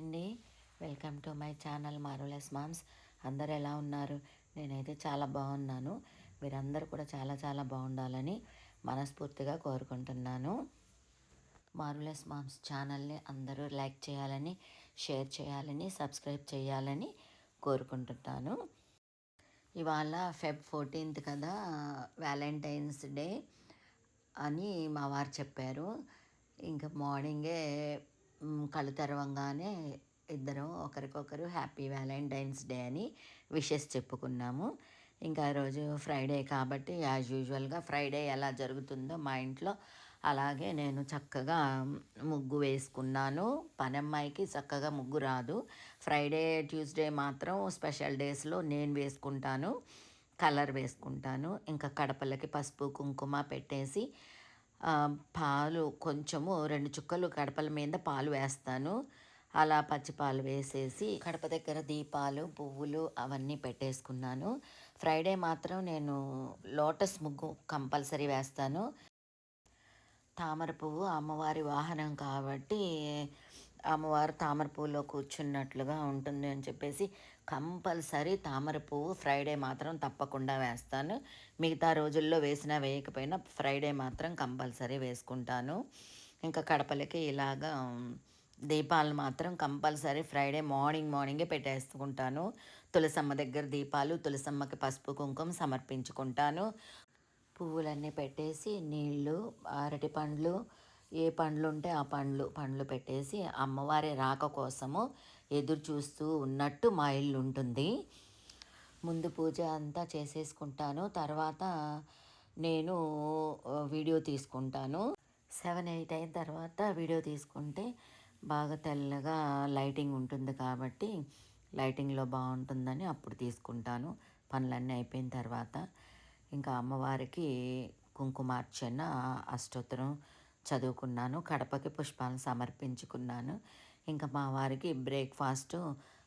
అండి. Welcome to my channel మారులెస్ moms. అందరు ఎలా ఉన్నారు? నేనైతే చాలా బాగున్నాను. మీరందరూ కూడా చాలా చాలా బాగుండాలని మనస్ఫూర్తిగా కోరుకుంటున్నాను. మారులెస్ మామ్స్ ఛానల్ని అందరూ లైక్ చేయాలని షేర్ చేయాలని సబ్స్క్రైబ్ చేయాలని కోరుకుంటున్నాను. ఇవాళ ఫెబ్ ఫోర్టీన్త్ కదా వ్యాలంటైన్స్ డే అని మా వారు చెప్పారు. ఇంకా మార్నింగే కళ్ళు తెరవంగానే ఇద్దరం ఒకరికొకరు హ్యాపీ వ్యాలంటైన్స్ డే అని విషెస్ చెప్పుకున్నాము. ఇంకా రోజు ఫ్రైడే కాబట్టి యాజ్ యూజువల్గా ఫ్రైడే ఎలా జరుగుతుందో మా ఇంట్లో అలాగే నేను చక్కగా ముగ్గు వేసుకున్నాను. పనమ్మాయికి చక్కగా ముగ్గు రాదు. ఫ్రైడే ట్యూస్డే మాత్రం స్పెషల్ డేస్లో నేను వేసుకుంటాను కలర్ వేసుకుంటాను. ఇంకా కడపలకి పసుపు కుంకుమ పెట్టేసి పాలు కొంచెము రెండు చుక్కలు కడపల మీద పాలు వేస్తాను. అలా పచ్చి పాలు వేసేసి కడప దగ్గర దీపాలు పువ్వులు అవన్నీ పెట్టేసుకున్నాను. ఫ్రైడే మాత్రం నేను లోటస్ ముగ్గు కంపల్సరీ వేస్తాను. తామర పువ్వు అమ్మవారి వాహనం కాబట్టి అమ్మవారు తామర పువ్వులో కూర్చున్నట్లుగా ఉంటుంది అని చెప్పేసి కంపల్సరీ తామర పువ్వు ఫ్రైడే మాత్రం తప్పకుండా వేస్తాను. మిగతా రోజుల్లో వేసినా వేయకపోయినా ఫ్రైడే మాత్రం కంపల్సరీ వేసుకుంటాను. ఇంకా కడపలకి ఇలాగా దీపాలు మాత్రం కంపల్సరీ ఫ్రైడే మార్నింగ్ మార్నింగే పెట్టేసుకుంటాను. తులసమ్మ దగ్గర దీపాలు తులసమ్మకి పసుపు కుంకుమ సమర్పించుకుంటాను. పువ్వులన్నీ పెట్టేసి నీళ్ళు అరటి పండ్లు ఏ పండ్లు ఉంటే ఆ పండ్లు పండ్లు పెట్టేసి అమ్మవారి రాక కోసము ఎదురు చూస్తూ ఉన్నట్టు మా ఇల్లు ఉంటుంది. ముందు పూజ అంతా చేసేసుకుంటాను. తర్వాత నేను వీడియో తీసుకుంటాను. సెవెన్ ఎయిట్ అయిన తర్వాత వీడియో తీసుకుంటే బాగా తెల్లగా లైటింగ్ ఉంటుంది కాబట్టి లైటింగ్లో బాగుంటుందని అప్పుడు తీసుకుంటాను. పనులన్నీ అయిపోయిన తర్వాత ఇంకా అమ్మవారికి కుంకుమార్చన అష్టోత్తరం చదువుకున్నాను. కడపకి పుష్పాలను సమర్పించుకున్నాను. ఇంకా మా వారికి బ్రేక్ఫాస్ట్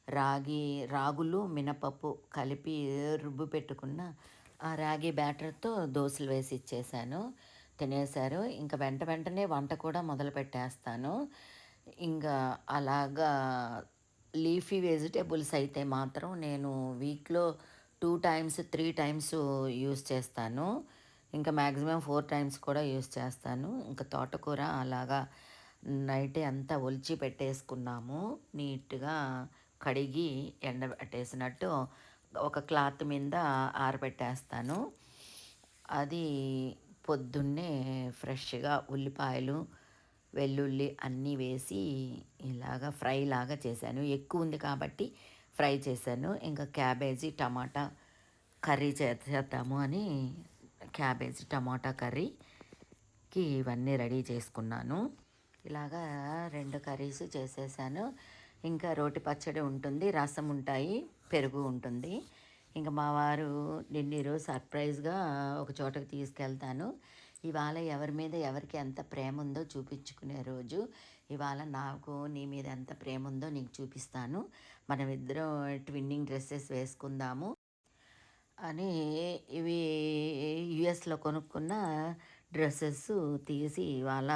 రాగి రాగులు మినపప్పు కలిపి రుబ్బు పెట్టుకున్న ఆ రాగి బ్యాటర్తో దోశలు వేసి ఇచ్చేసాను తినేశారు. ఇంకా వెంట వెంటనే వంట కూడా మొదలు పెట్టేస్తాను. ఇంకా అలాగా లీఫీ వెజిటేబుల్స్ అయితే మాత్రం నేను వీక్లో two times three times use చేస్తాను. ఇంకా మ్యాక్సిమం ఫోర్ టైమ్స్ కూడా యూస్ చేస్తాను. ఇంకా తోటకూర అలాగా నైటే అంతా ఒలిచి పెట్టేసుకున్నాము. నీట్గా కడిగి ఎండబెట్టేసినట్టు ఒక క్లాత్ మీద ఆరబెట్టేస్తాను. అది పొద్దున్నే ఫ్రెష్గా ఉల్లిపాయలు వెల్లుల్లి అన్నీ వేసి ఇలాగా ఫ్రై లాగా చేశాను. ఎక్కువ ఉంది కాబట్టి ఫ్రై చేశాను. ఇంకా క్యాబేజీ టమాటా కర్రీ చేద్దాము అని క్యాబేజీ టమాటా కర్రీకి ఇవన్నీ రెడీ చేసుకున్నాను. ఇలాగా రెండు కర్రీస్ చేసేసాను. ఇంకా రోటి పచ్చడి ఉంటుంది రసం ఉంటాయి పెరుగు ఉంటుంది. ఇంకా మా వారు నిన్న ఈరోజు సర్ప్రైజ్గా ఒక చోటకి తీసుకెళ్తాను. ఇవాళ ఎవరి మీద ఎవరికి ఎంత ప్రేమ ఉందో చూపించుకునే రోజు. ఇవాళ నాకు నీ మీద ఎంత ప్రేమ ఉందో నీకు చూపిస్తాను. మనమిద్దరం ట్విన్నింగ్ డ్రెస్సెస్ వేసుకుందాము. అని ఇవి యుఎస్లో కొనుక్కున్న డ్రెస్సెస్ తీసి ఇవాళ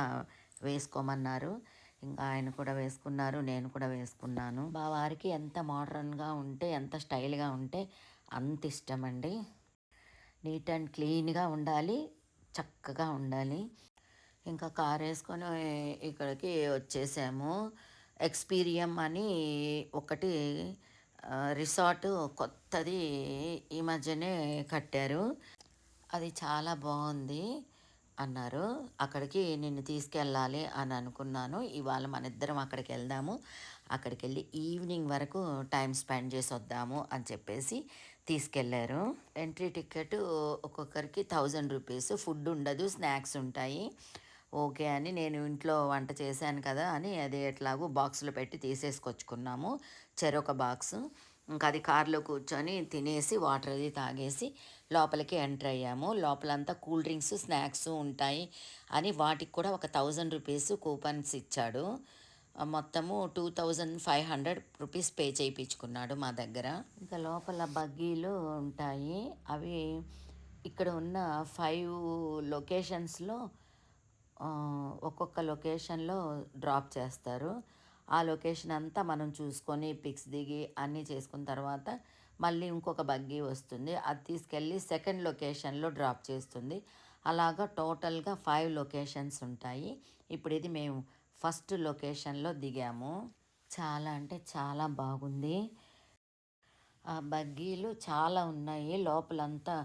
వేసుకోమన్నారు. ఇంకా ఆయన కూడా వేసుకున్నారు నేను కూడా వేసుకున్నాను. మా వారికి ఎంత మోడర్న్గా ఉంటే ఎంత స్టైల్గా ఉంటే అంత ఇష్టం అండి నీట్ అండ్ క్లీన్గా ఉండాలి చక్కగా ఉండాలి. ఇంకా కార్ వేసుకొని ఇక్కడికి వచ్చేసాము. ఎక్స్పీరియం అని ఒకటి రిసార్ట్ కొత్తది ఈ మధ్యనే కట్టారు. అది చాలా బాగుంది అన్నారు. అక్కడికి నిన్ను తీసుకెళ్ళాలి అని అనుకున్నాను. ఇవాళ మన ఇద్దరం అక్కడికి వెళ్దాము. అక్కడికి వెళ్ళి ఈవినింగ్ వరకు టైం స్పెండ్ చేసి వద్దాము అని చెప్పేసి తీసుకెళ్ళారు ఎంట్రీ టికెట్ ఒక్కొక్కరికి థౌజండ్ రూపీస్. ఫుడ్ ఉండదు స్నాక్స్ ఉంటాయి. ఓకే అని నేను ఇంట్లో వంట చేశాను కదా అని అది ఎట్లాగో బాక్స్లో పెట్టి తీసేసుకొచ్చుకున్నాము. చెరొక బాక్స్. ఇంకా అది కార్లో కూర్చొని తినేసి వాటర్ అది తాగేసి లోపలికి ఎంటర్ అయ్యాము. లోపలంతా కూల్ డ్రింక్స్ స్నాక్స్ ఉంటాయి అని వాటికి కూడా ఒక థౌజండ్ రూపీస్ కూపన్స్ ఇచ్చాడు. మొత్తము two thousand five hundred rupees pay చేయించుకున్నాడు మా దగ్గర. ఇంకా లోపల బగ్గీలు ఉంటాయి. అవి ఇక్కడ ఉన్న ఫైవ్ లొకేషన్స్లో ఒక్కొక్క లొకేషన్లో డ్రాప్ చేస్తారు. ఆ లొకేషన్ అంతా మనం చూసుకొని పిక్స్ దిగి అన్నీ చేసుకున్న తర్వాత మళ్ళీ ఇంకొక బగ్గీ వస్తుంది. అది తీసుకెళ్ళి సెకండ్ లొకేషన్లో డ్రాప్ చేస్తుంది. అలాగా టోటల్గా ఫైవ్ లొకేషన్స్ ఉంటాయి. ఇప్పుడు ఇది మేము ఫస్ట్ లొకేషన్లో దిగాము. చాలా అంటే చాలా బాగుంది. ఆ బగ్గీలు చాలా ఉన్నాయి. లోపలంతా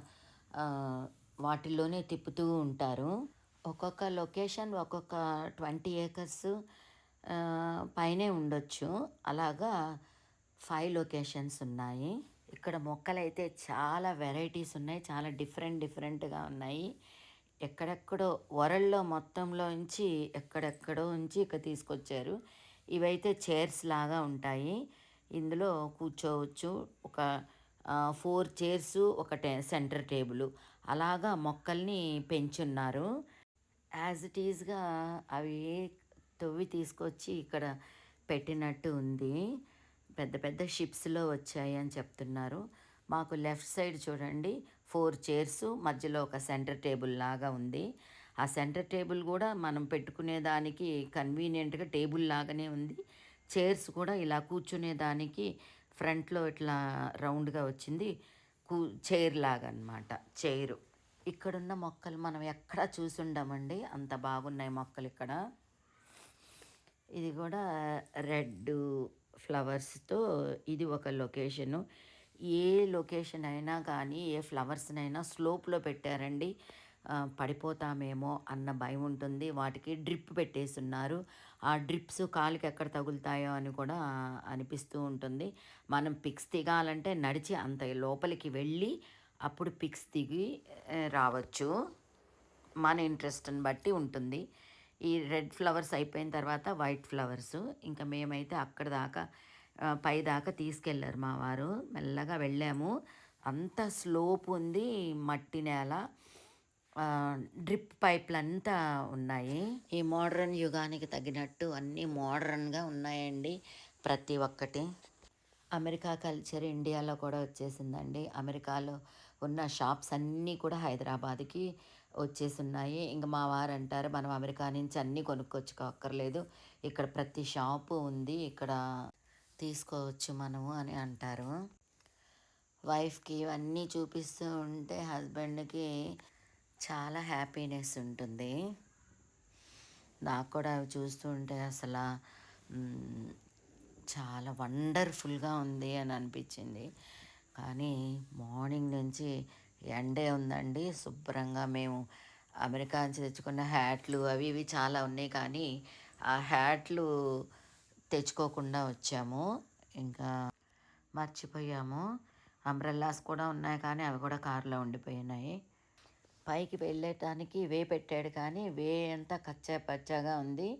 వాటిలోనే తిప్పుతూ ఉంటారు. ఒక్కొక్క లొకేషన్ ఒక్కొక్క ట్వంటీ ఏకర్స్ పైనే ఉండొచ్చు. అలాగా ఫైవ్ లొకేషన్స్ ఉన్నాయి. ఇక్కడ మొక్కలైతే చాలా వెరైటీస్ ఉన్నాయి. చాలా డిఫరెంట్ డిఫరెంట్గా ఉన్నాయి. ఎక్కడెక్కడో వరల్డ్లో మొత్తంలో నుంచి ఎక్కడెక్కడో ఉంచి ఇక్కడ తీసుకొచ్చారు. ఇవైతే చైర్స్ లాగా ఉంటాయి. ఇందులో కూర్చోవచ్చు ఒక ఫోర్ చైర్స్ ఒక సెంటర్ టేబుల్. అలాగా మొక్కల్ని పెంచున్నారు. యాజ్ ఇట్ ఈజ్గా అవి తవ్వి తీసుకొచ్చి ఇక్కడ పెట్టినట్టు ఉంది. పెద్ద పెద్ద షిప్స్లో వచ్చాయి అని చెప్తున్నారు. మాకు లెఫ్ట్ సైడ్ చూడండి. ఫోర్ చైర్స్ మధ్యలో ఒక సెంటర్ టేబుల్ లాగా ఉంది. ఆ సెంటర్ టేబుల్ కూడా మనం పెట్టుకునే దానికి కన్వీనియంట్గా టేబుల్ లాగానే ఉంది. చైర్స్ కూడా ఇలా కూర్చునే దానికి ఫ్రంట్లో ఇట్లా రౌండ్గా వచ్చింది. కూ చైర్ లాగా అనమాట చైరు ఇక్కడున్న మొక్కలు మనం ఎక్కడా చూసుండమండి. అంత బాగున్నాయి మొక్కలు ఇక్కడ. ఇది కూడా రెడ్ ఫ్లవర్స్తో ఇది ఒక లొకేషను. ఏ లొకేషన్ అయినా కానీ ఏ ఫ్లవర్స్నైనా స్లోప్లో పెట్టారండి. పడిపోతామేమో అన్న భయం ఉంటుంది. వాటికి డ్రిప్ పెట్టేస్తున్నారు. ఆ డ్రిప్స్ కాలుకి ఎక్కడ తగులుతాయో అని కూడా అనిపిస్తూ ఉంటుంది. మనం పిక్స్ దిగాలంటే నడిచి అంత లోపలికి వెళ్ళి అప్పుడు పిక్స్ దిగి రావచ్చు. మన ఇంట్రెస్ట్ని బట్టి ఉంటుంది. ఈ రెడ్ ఫ్లవర్స్ అయిపోయిన తర్వాత వైట్ ఫ్లవర్స్. ఇంకా మేమైతే అక్కడ దాకా పై దాకా తీసుకెళ్ళారు మా వారు. మెల్లగా వెళ్ళాము. అంత స్లోప్ ఉంది మట్టి నేల. డ్రిప్ పైప్లు అంతా ఉన్నాయి. ఈ మోడ్రన్ యుగానికి తగినట్టు అన్నీ మోడ్రన్గా ఉన్నాయండి ప్రతి ఒక్కటి. అమెరికా కల్చర్ ఇండియాలో కూడా వచ్చేసిందండి. అమెరికాలో ఉన్న షాప్స్ అన్నీ కూడా హైదరాబాద్కి వచ్చేసి ఉన్నాయి ఇంకా మా వారు అంటారు మనం అమెరికా నుంచి అన్నీ కొనుక్కొచ్చుకోక్కర్లేదు ఇక్కడ ప్రతి షాపు ఉంది ఇక్కడ తీసుకోవచ్చు మనము అని అంటారు. వైఫ్కి ఇవన్నీ చూపిస్తూ ఉంటే హస్బెండ్కి చాలా హ్యాపీనెస్ ఉంటుంది. నాకు కూడా అవి చూస్తుంటే అసలు చాలా వండర్ఫుల్గా ఉంది అని అనిపించింది. కానీ మార్నింగ్ మంచి ఎండే ఉందండి. శుభ్రంగా మేము అమెరికా నుంచి తెచ్చుకున్న హ్యాట్లు అవి ఇవి చాలా ఉన్నాయి. కానీ ఆ హ్యాట్లు తెచ్చుకోకుండా వచ్చాము. ఇంకా మర్చిపోయాము. అంబ్రెల్లాస్ కూడా ఉన్నాయి కానీ అవి కూడా కారులో ఉండిపోయినాయి. పైకి వెళ్ళటానికి వే పెట్టాడు కానీ వే అంతా కచ్చా పచ్చగా ఉంది.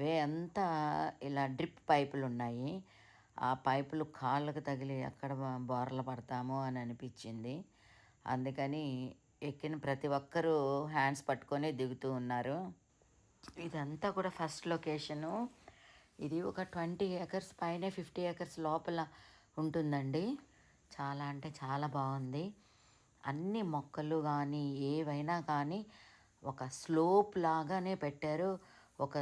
వే అంతా ఇలా డ్రిప్ పైపులు ఉన్నాయి. ఆ పైపులు కాళ్ళకు తగిలి ఎక్కడ బోర్లు పడతాము అని అనిపించింది. అందుకని ఎక్కిన ప్రతి ఒక్కరూ హ్యాండ్స్ పట్టుకొని దిగుతూ ఉన్నారు. ఇదంతా కూడా ఫస్ట్ లొకేషను. ఇది ఒక ట్వంటీ ఏకర్స్ పైన ఫిఫ్టీ ఏకర్స్ లోపల ఉంటుందండి. చాలా అంటే చాలా బాగుంది. అన్ని మొక్కలు కానీ ఏవైనా కానీ ఒక స్లోప్ లాగానే పెట్టారు. ఒక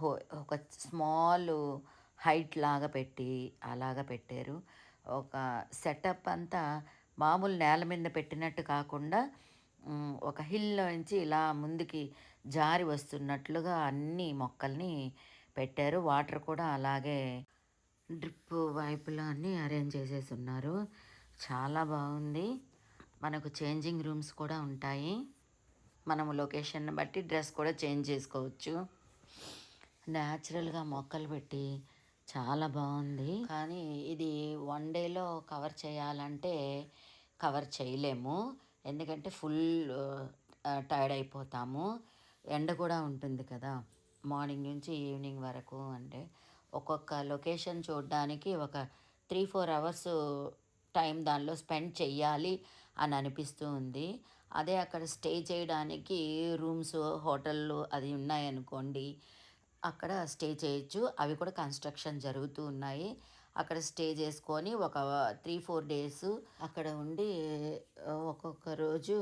హో- ఒక స్మాల్ హైట్ లాగా పెట్టి అలాగా పెట్టారు. ఒక సెటప్ అంతా మామూలు నేల మీద పెట్టినట్టు కాకుండా ఒక హిల్లో నుంచి ఇలా ముందుకి జారి వస్తున్నట్లుగా అన్ని మొక్కల్ని పెట్టారు. వాటర్ కూడా అలాగే డ్రిప్ వైపులో అన్నీ అరేంజ్ చేసేసి ఉన్నారు. చాలా బాగుంది. మనకు చేంజింగ్ రూమ్స్ కూడా ఉంటాయి. మనము లొకేషన్ బట్టి డ్రెస్ కూడా చేంజ్ చేసుకోవచ్చు. న్యాచురల్గా మొక్కలు పెట్టి చాలా బాగుంది. కానీ ఇది వన్ డేలో కవర్ చేయాలంటే కవర్ చేయలేము. ఎందుకంటే ఫుల్ టైర్డ్ అయిపోతాము. ఎండ కూడా ఉంటుంది కదా. మార్నింగ్ నుంచి ఈవినింగ్ వరకు అంటే ఒక్కొక్క లొకేషన్ చూడడానికి ఒక త్రీ ఫోర్ అవర్స్ టైం దానిలో స్పెండ్ చెయ్యాలి అని అనిపిస్తూ ఉంది. అదే అక్కడ స్టే చేయడానికి రూమ్స్ హోటళ్ళు అది ఉన్నాయనుకోండి అక్కడ స్టే చేయొచ్చు. అవి కూడా కన్స్ట్రక్షన్ జరుగుతూ ఉన్నాయి. అక్కడ స్టే చేసుకొని ఒక త్రీ ఫోర్ డేస్ అక్కడ ఉండి ఒక్కొక్క రోజు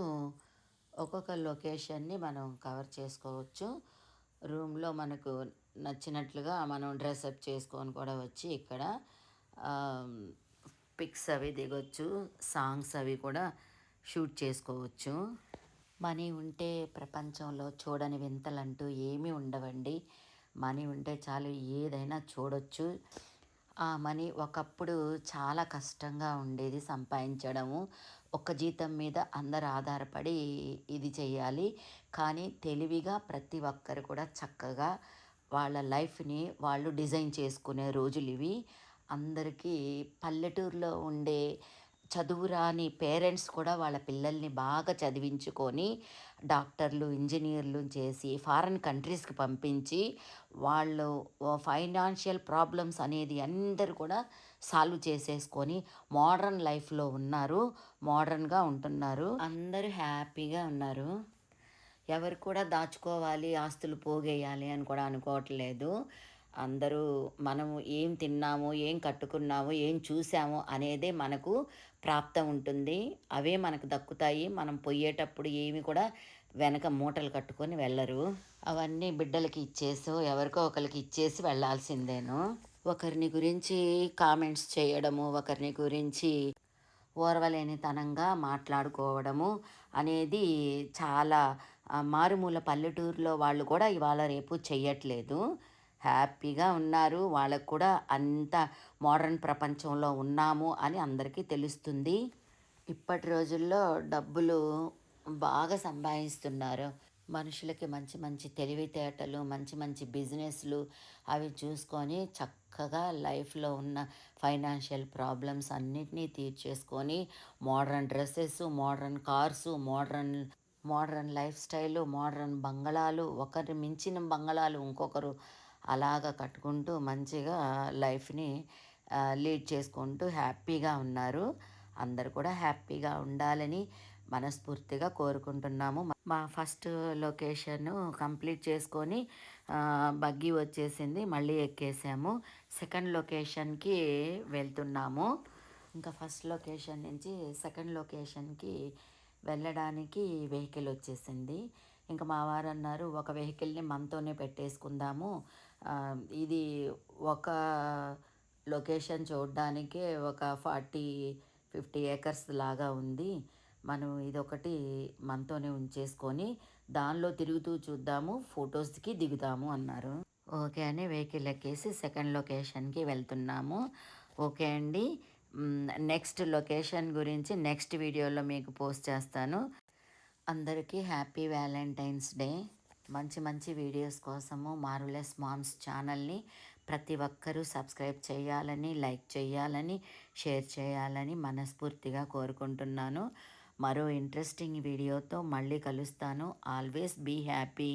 ఒక్కొక్క లొకేషన్ని మనం కవర్ చేసుకోవచ్చు. రూమ్లో మనకు నచ్చినట్లుగా మనం డ్రెస్అప్ చేసుకొని కూడా వచ్చి ఇక్కడ పిక్స్ అవి దిగొచ్చు. సాంగ్స్ అవి కూడా షూట్ చేసుకోవచ్చు. మనీ ఉంటే ప్రపంచంలో చూడని వింతలంటూ ఏమీ ఉండవండి. మనీ ఉంటే చాలు ఏదైనా చూడొచ్చు. ఆ మనీ ఒకప్పుడు చాలా కష్టంగా ఉండేది సంపాదించడము. ఒక్క జీతం మీద అందరు ఆధారపడి ఇది చేయాలి. కానీ తెలివిగా ప్రతి ఒక్కరు కూడా చక్కగా వాళ్ళ లైఫ్ని వాళ్ళు డిజైన్ చేసుకునే రోజులు ఇవి. అందరికీ పల్లెటూరులో ఉండే చదువురాని పేరెంట్స్ కూడా వాళ్ళ పిల్లల్ని బాగా చదివించుకొని డాక్టర్లు ఇంజనీర్లు చేసి ఫారెన్ కంట్రీస్కి పంపించి వాళ్ళు ఫైనాన్షియల్ ప్రాబ్లమ్స్ అనేది అందరు కూడా సాల్వ్ చేసేసుకొని మోడర్న్ లైఫ్లో ఉన్నారు. మోడర్న్గా ఉంటున్నారు. అందరూ హ్యాపీగా ఉన్నారు. ఎవరు కూడా దాచుకోవాలి ఆస్తులు పోగేయాలి అని కూడా అనుకోవట్లేదు. అందరూ మనము ఏం తిన్నాము ఏం కట్టుకున్నాము ఏం చూసాము అనేదే మనకు ప్రాప్తం ఉంటుంది. అవే మనకు దక్కుతాయి. మనం పోయేటప్పుడు ఏమి కూడా వెనక మూటలు కట్టుకొని వెళ్ళరు. అవన్నీ బిడ్డలకి ఇచ్చేసి ఎవరికో ఒకరికి ఇచ్చేసి వెళ్ళాల్సిందేను. ఒకరిని గురించి కామెంట్స్ చేయడము ఒకరిని గురించి ఓర్వలేనితనంగా మాట్లాడుకోవడము అనేది చాలా మారుమూల పల్లెటూరులో వాళ్ళు కూడా ఇవాళ రేపు చెయ్యట్లేదు. హ్యాపీగా ఉన్నారు. వాళ్ళకు కూడా అంత మోడర్న్ ప్రపంచంలో ఉన్నాము అని అందరికీ తెలుస్తుంది. ఇప్పటి రోజుల్లో డబ్బులు బాగా సంపాదిస్తున్నారు. మనుషులకి మంచి మంచి తెలివితేటలు మంచి మంచి బిజినెస్లు అవి చూసుకొని చక్కగా లైఫ్లో ఉన్న ఫైనాన్షియల్ ప్రాబ్లమ్స్ అన్నిటినీ తీర్చేసుకొని modern dresses modern cars modern modern life style modern బంగళాలు ఒకరి మించిన బంగళాలు ఇంకొకరు అలాగ కట్టుకుంటూ మంచిగా లైఫ్ని లీడ్ చేసుకుంటూ హ్యాపీగా ఉన్నారు. అందరు కూడా హ్యాపీగా ఉండాలని మనస్ఫూర్తిగా కోరుకుంటున్నాము. మా ఫస్ట్ లొకేషన్ కంప్లీట్ చేసుకొని బగ్గి వచ్చేసింది మళ్ళీ ఎక్కేసాము. సెకండ్ లొకేషన్కి వెళ్తున్నాము. ఇంకా ఫస్ట్ లొకేషన్ నుంచి సెకండ్ లొకేషన్కి వెళ్ళడానికి వెహికల్ వచ్చేసింది. ఇంకా మా వారు అన్నారు ఒక వెహికల్ని మనతోనే పెట్టేసుకుందాము. ఇది ఒక లొకేషన్ చూడడానికే ఒక ఫార్టీ ఫిఫ్టీ ఏకర్స్ లాగా ఉంది. మనం ఇదొకటి మనతోనే ఉంచేసుకొని దానిలో తిరుగుతూ చూద్దాము ఫొటోస్కి దిగుదాము అన్నారు. ఓకే అని వెహికల్ ఎక్కేసి సెకండ్ లొకేషన్కి వెళ్తున్నాము. ఓకే అండి నెక్స్ట్ లొకేషన్ గురించి నెక్స్ట్ వీడియోలో మీకు పోస్ట్ చేస్తాను. అందరికీ హ్యాపీ వ్యాలంటైన్స్ డే. మంచి మంచి వీడియోస్ కోసము మారులెస్ మామ్స్ ఛానల్ని ప్రతి ఒక్కరూ సబ్స్క్రైబ్ చేయాలని లైక్ చేయాలని షేర్ చేయాలని మనస్ఫూర్తిగా కోరుకుంటున్నాను. మరో ఇంట్రెస్టింగ్ వీడియోతో మళ్ళీ కలుస్తాను. Always be happy.